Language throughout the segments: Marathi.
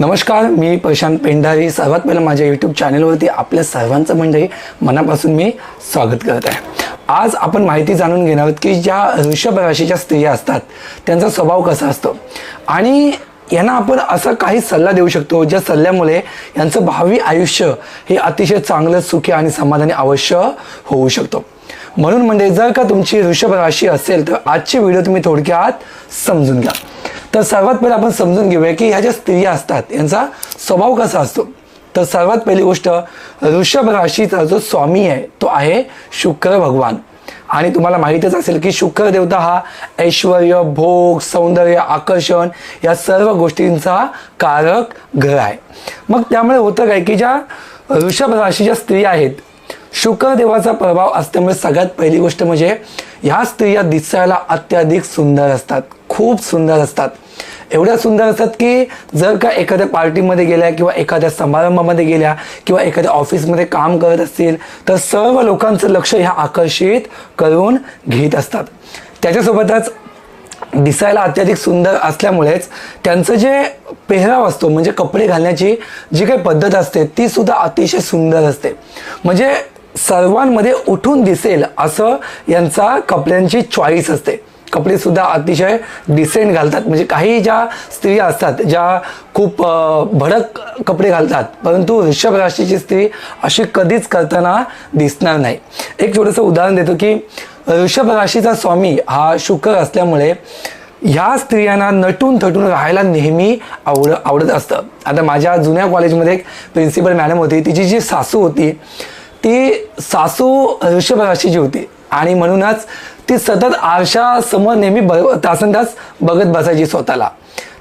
नमस्कार मी प्रशांत पेंढारी. सर्वात पहिलं माझ्या यूट्यूब चॅनलवरती आपल्या सर्वांचं म्हणजे मनापासून मी स्वागत करत आहे. आज आपण माहिती जाणून घेणार आहोत की ज्या ऋषभ राशीच्या स्त्रिया असतात त्यांचा स्वभाव कसा असतो? आणि यांना आपण असा काही सल्ला देऊ शकतो ज्या सल्ल्यामुळे यांचं भावी आयुष्य हे अतिशय चांगलं सुखी आणि समाधानी अवश्य होऊ शकतो. म्हणून म्हणजे जर का तुमची ऋषभ राशी असेल तर आजची व्हिडिओ तुम्ही थोडक्यात समजून घ्या. तर सर्वात पहिले आपण समजून घेऊया की ह्या ज्या स्त्रिया असतात यांचा स्वभाव कसा असतो. तर सर्वात पहिली गोष्ट ऋषभ राशीचा जो स्वामी आहे तो आहे शुक्र भगवान. आणि तुम्हाला माहीतच असेल की शुक्र देवता हा ऐश्वर भोग सौंदर्य आकर्षण या सर्व गोष्टींचा कारक ग्रह आहे. मग त्यामुळे होतं काय की ज्या ऋषभ राशीच्या स्त्रिया आहेत शुक्र देवाचा प्रभाव असल्यामुळे सगळ्यात पहिली गोष्ट म्हणजे ह्या स्त्रिया दिसायला अत्याधिक सुंदर असतात खूप सुंदर असतात. एवढ्या सुंदर असतात की जर का एखाद्या पार्टीमध्ये गेल्या किंवा एखाद्या समारंभामध्ये गेल्या किंवा एखाद्या ऑफिसमध्ये काम करत असतील तर सर्व लोकांचं लक्ष ह्या आकर्षित करून घेत असतात. त्याच्यासोबतच दिसायला अत्याधिक सुंदर असल्यामुळेच त्यांचं जे पेहराव असतो म्हणजे कपडे घालण्याची जी काही पद्धत असते ती सुद्धा अतिशय सुंदर असते. म्हणजे सर्वांमध्ये उठून दिसेल असं यांचा कपड्यांची चॉईस असते. कपडेसुद्धा अतिशय डिसेंट घालतात. म्हणजे काही ज्या स्त्रिया असतात ज्या खूप भडक कपडे घालतात परंतु ऋषभ राशीची स्त्री अशी कधीच करताना दिसणार नाही. एक छोटंसं उदाहरण देतो की ऋषभ राशीचा स्वामी हा शुक्र असल्यामुळे ह्या स्त्रियांना नटून थटून राहायला नेहमी आवड आवडत असतं. आता माझ्या जुन्या कॉलेजमध्ये एक प्रिन्सिपल मॅडम होती. तिची जी सासू होती ती सासू ऋषभ राशीची होती. आणि म्हणूनच ती सतत आरशासमोर नेहमी ब तासन तास बघत बसायची स्वतःला.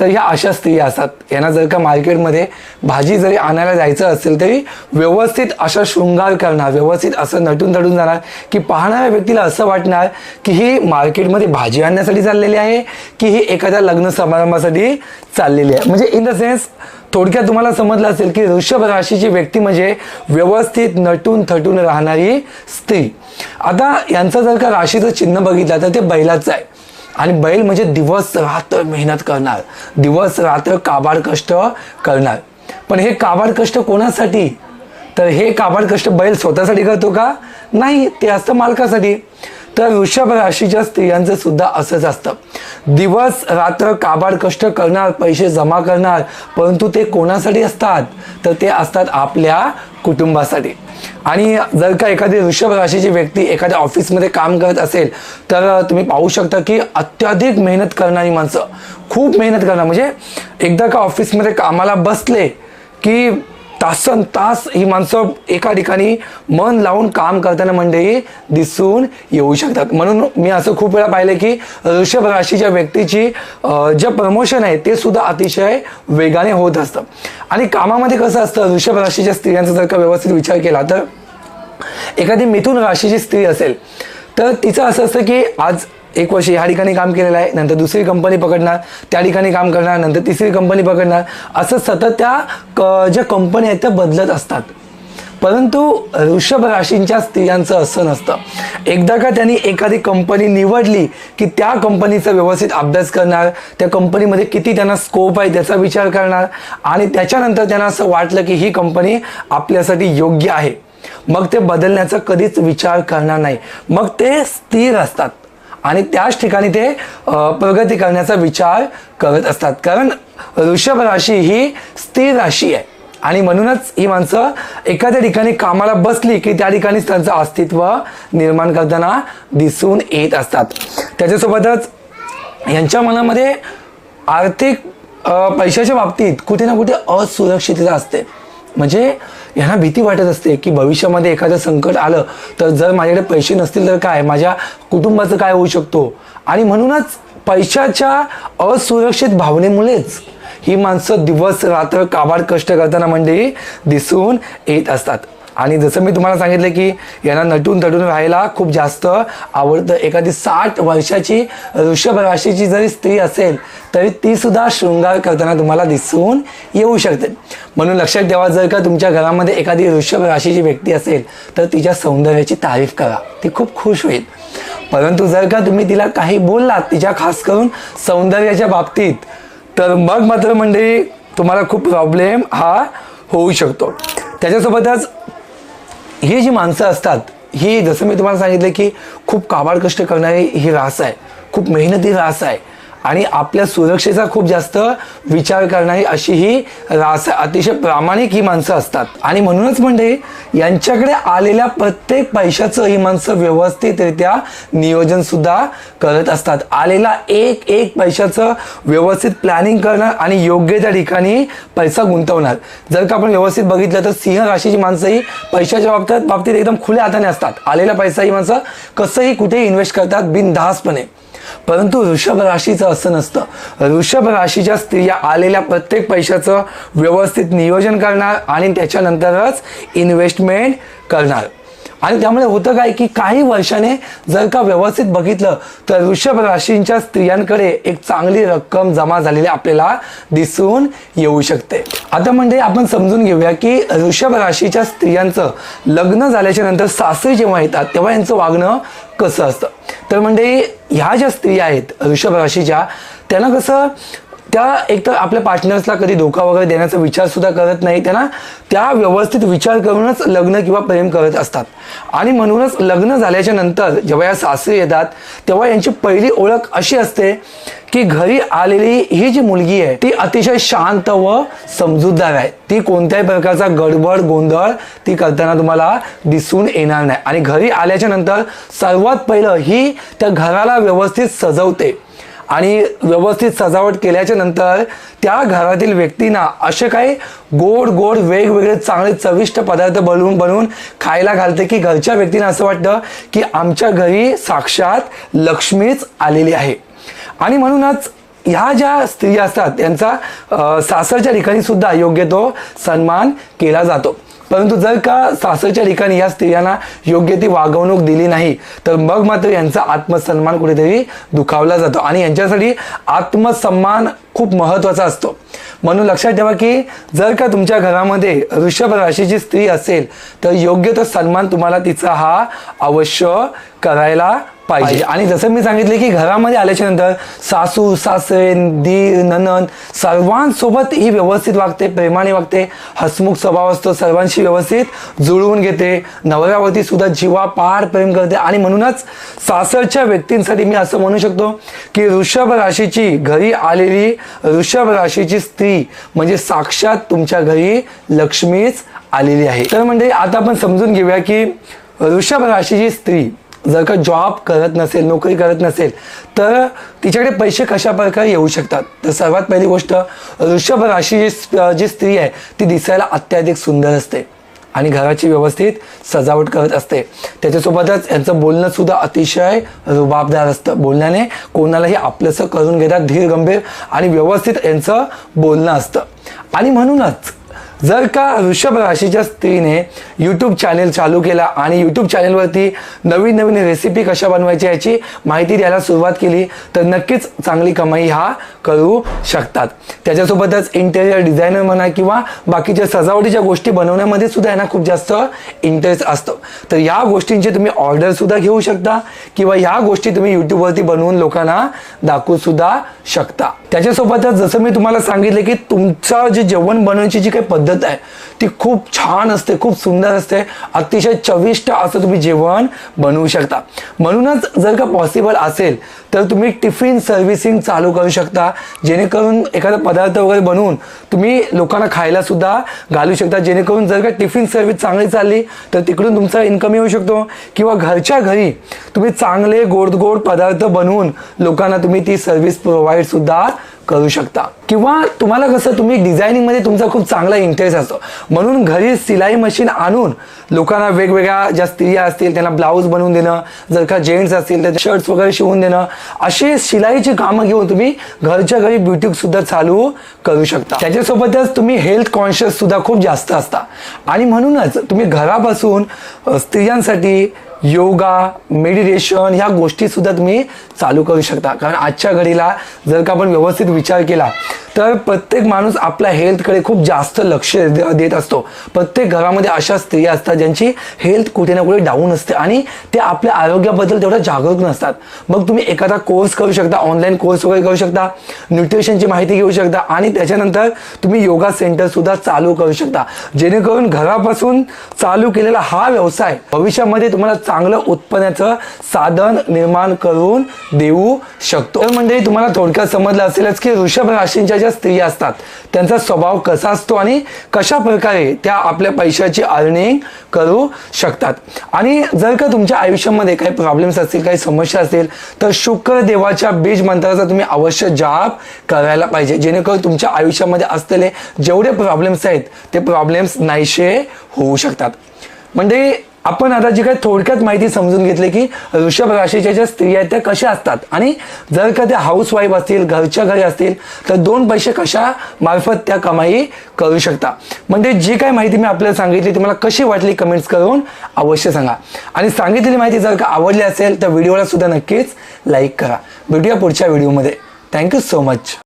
तर ह्या अशा स्त्रिया असतात. यांना जर का मार्केटमध्ये भाजी जरी आणायला जायचं असेल तरी व्यवस्थित अशा शृंगार करणार व्यवस्थित असं नटून तटून जाणार की पाहणाऱ्या व्यक्तीला असं वाटणार की ही मार्केटमध्ये भाजी आणण्यासाठी चाललेली आहे की ही एखाद्या लग्न समारंभासाठी चाललेली आहे. म्हणजे इन द सेन्स थोडक्यात तुम्हाला समजलं असेल की ऋषभ राशीची व्यक्ती म्हणजे व्यवस्थित नटून थटून राहणारी स्त्री. आता यांचं जर का राशीचं चिन्ह बघितलं तर ते बैलाचं आहे. आणि बैल म्हणजे दिवस रात्र मेहनत करणार. दिवस रात्र काबाड कष्ट करणार. पण हे काबाड कष्ट कोणासाठी? तर हे काबाड कष्ट बैल स्वतःसाठी करतो का? नाही ते असतं मालकासाठी. तर वृषभ राशीच्या स्त्रियांचं सुद्धा असंच असतं. दिवस रात्र काबाड कष्ट करणार पैसे जमा करणार परंतु ते कोणासाठी असतात? तर ते असतात आपल्या कुटुंबासाठी. आणि जर का एखादी वृषभ राशीची व्यक्ती एखाद्या ऑफिसमध्ये काम करत असेल तर तुम्ही पाहू शकता की अत्याधिक मेहनत करणारी माणसं खूप मेहनत करणार. म्हणजे एकदा का ऑफिसमध्ये कामाला बसले की तासन तास ही माणसं एका ठिकाणी मन लावून काम करताना मंडळी दिसून येऊ शकतात. म्हणून मी असं खूप वेळा पाहिलं की ऋषभ राशीच्या व्यक्तीची जे प्रमोशन आहे ते सुद्धा अतिशय वेगाने होत असतं. आणि कामामध्ये कसं असतं ऋषभ राशीच्या स्त्रियांचा जर का व्यवस्थित विचार केला तर एखादी मिथुन राशीची स्त्री असेल तर तिचं असं असतं की आज एक वर्ष ह्या ठिकाणी काम केलेलं आहे नंतर दुसरी कंपनी पकडणार त्या ठिकाणी काम करणार नंतर तिसरी कंपनी पकडणार. असं सतत त्या क- ज्या कंपन्या आहेत त्या बदलत असतात. परंतु ऋषभ राशींच्या स्त्रियांचं असं नसतं. एकदा का त्यांनी एखादी कंपनी निवडली की त्या कंपनीचा व्यवस्थित अभ्यास करणार त्या कंपनीमध्ये किती त्यांना स्कोप आहे त्याचा विचार करणार आणि त्याच्यानंतर त्यांना असं वाटलं की ही कंपनी आपल्यासाठी योग्य आहे. मग ते बदलण्याचा कधीच विचार करणार नाही. मग ते स्थिर असतात. आणि त्याच ठिकाणी ते प्रगती करण्याचा विचार करत असतात. कारण ऋषभ राशी ही स्थिर राशी आहे. आणि म्हणूनच ही माणसं एखाद्या ठिकाणी कामाला बसली की त्या ठिकाणीच त्यांचं अस्तित्व निर्माण करताना दिसून येत असतात. त्याच्यासोबतच यांच्या मनामध्ये आर्थिक पैशाच्या बाबतीत कुठे ना कुठे असुरक्षितता असते. म्हणजे यांना भीती वाटत असते की भविष्यामध्ये एखादं संकट आलं तर जर माझ्याकडे पैसे नसतील तर काय? माझ्या कुटुंबाचं काय होऊ शकतो? आणि म्हणूनच पैशाच्या असुरक्षित भावनेमुळेच ही माणसं दिवस रात्र काबाड कष्ट करताना मंडळी दिसून येत असतात. आणि जसं मी तुम्हाला सांगितलं की यांना नटून तटून राहायला खूप जास्त आवडतं. एखादी साठ वर्षाची ऋषभ राशीची जरी स्त्री असेल तरी ती सुद्धा शृंगार करताना तुम्हाला दिसून येऊ शकते. म्हणून लक्षात ठेवा जर का तुमच्या घरामध्ये एखादी ऋषभ राशीची व्यक्ती असेल तर तिच्या सौंदर्याची तारीफ करा. ती खूप खुश होईल. परंतु जर का तुम्ही तिला काही बोललात तिच्या खास करून सौंदर्याच्या बाबतीत तर मग मात्र मंडळी तुम्हाला खूप प्रॉब्लेम हा होऊ शकतो. त्याच्यासोबतच ही जी माणसं असतात ही जसं मी तुम्हाला सांगितलं की खूप काबाड कष्ट करणारी ही रास आहे. खूप मेहनती रास आहे. आणि आपल्या सुरक्षेचा खूप जास्त विचार करणारी अशी ही रास अतिशय प्रामाणिक ही माणसं असतात. आणि म्हणूनच म्हणजे यांच्याकडे आलेल्या प्रत्येक पैशाचं ही माणसं व्यवस्थितरित्या नियोजन सुद्धा करत असतात. आलेला एक एक पैशाचं व्यवस्थित प्लॅनिंग करणार आणि योग्य त्या ठिकाणी पैसा गुंतवणार. जर का आपण व्यवस्थित बघितलं तर सिंह राशीची माणसं ही पैशाच्या बाबतीत बाबतीत एकदम खुल्या हाताने असतात. आलेला पैसा ही माणसं कसंही कुठेही इन्व्हेस्ट करतात बिनधास्तपणे. परंतु वृषभ राशीचं असं नसतं. वृषभ राशीच्या स्त्रिया आलेल्या प्रत्येक पैशाचं व्यवस्थित नियोजन करणार आणि त्याच्यानंतरच इन्व्हेस्टमेंट करणार. आणि त्यामुळे होतं काय की काही वर्षाने जर का व्यवस्थित बघितलं तर वृषभ राशींच्या स्त्रियांकडे एक चांगली रक्कम जमा झालेली आपल्याला दिसून येऊ शकते. आता म्हणजे आपण समजून घेऊया की वृषभ राशीच्या स्त्रियांचं लग्न झाल्याच्यानंतर सासरी जेव्हा येतात तेव्हा यांचं वागणं कसं असतं? तर म्हणजे ह्या ज्या स्त्रिया आहेत वृषभ राशीच्या त्यांना कसं त्या एकतर आपल्या पार्टनर्सला कधी धोका वगैरे देण्याचा विचार सुद्धा करत नाही. त्यांना त्या व्यवस्थित विचार करूनच लग्न किंवा प्रेम करत असतात. आणि म्हणूनच लग्न झाल्याच्यानंतर जेव्हा या सासरी येतात तेव्हा यांची पहिली ओळख अशी असते की घरी आलेली ही जी मुलगी आहे ती अतिशय शांत व समजूतदार आहे. ती कोणत्याही प्रकारचा गडबड गोंधळ ती करताना तुम्हाला दिसून येणार नाही. आणि घरी आल्याच्यानंतर सर्वात पहिलं ही त्या घराला व्यवस्थित सजवते. आणि व्यवस्थित सजावट केल्याच्यानंतर त्या घरातील व्यक्तींना असे काही गोड गोड वेगवेगळे चांगले चविष्ट पदार्थ बनवून बनवून खायला घालते की घरच्या व्यक्तींना असं वाटतं की आमच्या घरी साक्षात लक्ष्मीच आलेली आहे. आणि म्हणूनच ह्या ज्या स्त्रिया असतात त्यांचा सासरच्या ठिकाणी सुद्धा योग्य तो सन्मान केला जातो. परंतु जर का सासरच्या ठिकाणी या स्त्रियांना योग्य ती वागवणूक दिली नाही तर मग मात्र यांचा आत्मसन्मान कुठेतरी दुखावला जातो. आणि यांच्यासाठी आत्मसन्मान खूप महत्त्वाचा असतो. म्हणून लक्षात ठेवा की जर का तुमच्या घरामध्ये वृषभ राशीची स्त्री असेल तर योग्य तो सन्मान तुम्हाला तिचा हा अवश्य करायला पाहिजे. आणि जसं मी सांगितले की घरामध्ये आल्याच्यानंतर सासू सासरे दी ननन सर्वांसोबत ही व्यवस्थित वागते प्रेमाने वागते हसमुख स्वभाव असतो सर्वांशी व्यवस्थित जुळवून घेते नवऱ्यावरती सुद्धा जीवापाड प्रेम करते. आणि म्हणूनच सासरच्या व्यक्तींसाठी मी असं म्हणू शकतो की वृषभ राशीची घरी आलेली वृषभ राशीची स्त्री म्हणजे साक्षात तुमच्या घरी लक्ष्मीच आलेली आहे. तर म्हणजे आता आपण समजून घेऊया की वृषभ राशीची स्त्री जर का जॉब करत नसेल नोकरी करत नसेल तर तिच्याकडे पैसे कशा प्रकारे येऊ शकतात? तर सर्वात पहिली गोष्ट वृषभ राशी जी जी स्त्री आहे ती दिसायला अत्याधिक सुंदर असते आणि घराची व्यवस्थित सजावट करत असते. त्याच्यासोबतच यांचं बोलणं सुद्धा अतिशय रुबाबदार असतं. बोलण्याने कोणालाही आपलंसं करून घेतात धीर गंभीर आणि व्यवस्थित यांचं बोलणं असतं. आणि म्हणूनच जर का वृषभ राशीच्या स्त्रीने यूट्यूब चॅनेल चालू केला आणि यूट्यूब चॅनेलवरती नवीन नवीन रेसिपी कशा बनवायच्या याची माहिती द्यायला सुरुवात केली तर नक्कीच चांगली कमाई हा करू शकतात. त्याच्यासोबतच इंटेरियर डिझायनर म्हणा किंवा बाकीच्या सजावटीच्या गोष्टी बनवण्यामध्ये सुद्धा यांना खूप जास्त इंटरेस्ट असतो. तर या गोष्टींची तुम्ही ऑर्डरसुद्धा घेऊ शकता किंवा ह्या गोष्टी तुम्ही यूट्यूबवरती बनवून लोकांना दाखवूसुद्धा शकता. त्याच्यासोबतच जसं मी तुम्हाला सांगितलं की तुमचं जे जेवण बनवण्याची जी काही पद्धत आहे ती खूप छान असते खूप सुंदर असते. अतिशय चविष्ट असं तुम्ही जेवण बनवू शकता. म्हणूनच जर का पॉसिबल असेल तर तुम्ही टिफिन सर्व्हिसिंग चालू करू शकता. जेणेकरून एखादा पदार्थ वगैरे बनवून तुम्ही लोकांना खायला सुद्धा घालू शकता. जेणेकरून जर का टिफिन सर्व्हिस चांगली चालली तर तिकडून तुमचा इन्कम येऊ शकतो. किंवा घरच्या घरी तुम्ही चांगले गोड गोड पदार्थ बनवून लोकांना तुम्ही ती सर्व्हिस प्रोव्हाइड सुद्धा करू शकता. किंवा तुम्हाला कसं तुम्ही डिझायनिंगमध्ये तुमचा खूप चांगला इंटरेस्ट असतो. म्हणून घरी सिलाई मशीन आणून लोकांना वेगवेगळ्या ज्या स्त्रिया असतील त्यांना ब्लाऊज बनवून देणं जर का जेंट्स असतील तर शर्ट्स वगैरे शिवून देणं अशी शिलाईची कामं घेऊन तुम्ही घरच्या घरी ब्युटीसुद्धा चालू करू शकता. त्याच्यासोबतच तुम्ही हेल्थ कॉन्शियस सुद्धा खूप जास्त असता. आणि म्हणूनच तुम्ही घरापासून स्त्रियांसाठी योगा मेडिटेशन ह्या गोष्टीसुद्धा तुम्ही चालू करू शकता. कारण आजच्या घडीला जर का आपण व्यवस्थित विचार केला तर प्रत्येक माणूस आपल्या हेल्थकडे खूप जास्त लक्ष देत असतो. प्रत्येक घरामध्ये अशा स्त्रिया असतात ज्यांची हेल्थ कुठे ना कुठे डाऊन असते आणि ते आपल्या आरोग्याबद्दल तेवढं जागरूक नसतात. मग तुम्ही एखादा कोर्स करू शकता ऑनलाईन कोर्स वगैरे करू शकता. न्यूट्रिशनची माहिती घेऊ शकता आणि त्याच्यानंतर तुम्ही योगा सेंटर सुद्धा चालू करू शकता. जेणेकरून घरापासून चालू केलेला हा व्यवसाय भविष्यामध्ये तुम्हाला चांगलं उत्पन्नाचं साधन निर्माण करून देऊ शकतो. तर म्हणजे तुम्हाला थोडक्यात समजलं असेलच की वृषभ राशींच्या ज्या स्त्रिया असतात त्यांचा स्वभाव कसा असतो आणि कशा प्रकारे त्या आपल्या पैशाची अर्निंग करू शकतात. आणि जर का तुमच्या आयुष्यामध्ये काही प्रॉब्लेम्स असतील काही समस्या असतील तर शुक्र देवाच्या बीज मंत्राचा तुम्ही अवश्य जाप करायला पाहिजे. जेणेकरून तुमच्या आयुष्यामध्ये असलेले जेवढे प्रॉब्लेम्स आहेत ते प्रॉब्लेम्स नाहीशे होऊ शकतात. म्हणजे आपण आता जी काही थोडक्यात माहिती समजून घेतली की वृषभ राशीच्या ज्या स्त्रिया आहेत त्या कशा असतात? आणि जर का त्या हाऊस वाईफ असतील घरच्या घरी असतील तर दोन पैसे कशा मार्फत त्या कमाई करू शकता? म्हणजे जी काही माहिती मी आपल्याला सांगितली ती मला कशी वाटली कमेंट्स करून अवश्य सांगा. आणि सांगितलेली माहिती जर का आवडली असेल तर व्हिडिओला सुद्धा नक्कीच लाईक करा. भेटूया पुढच्या व्हिडिओमध्ये Thank you so much.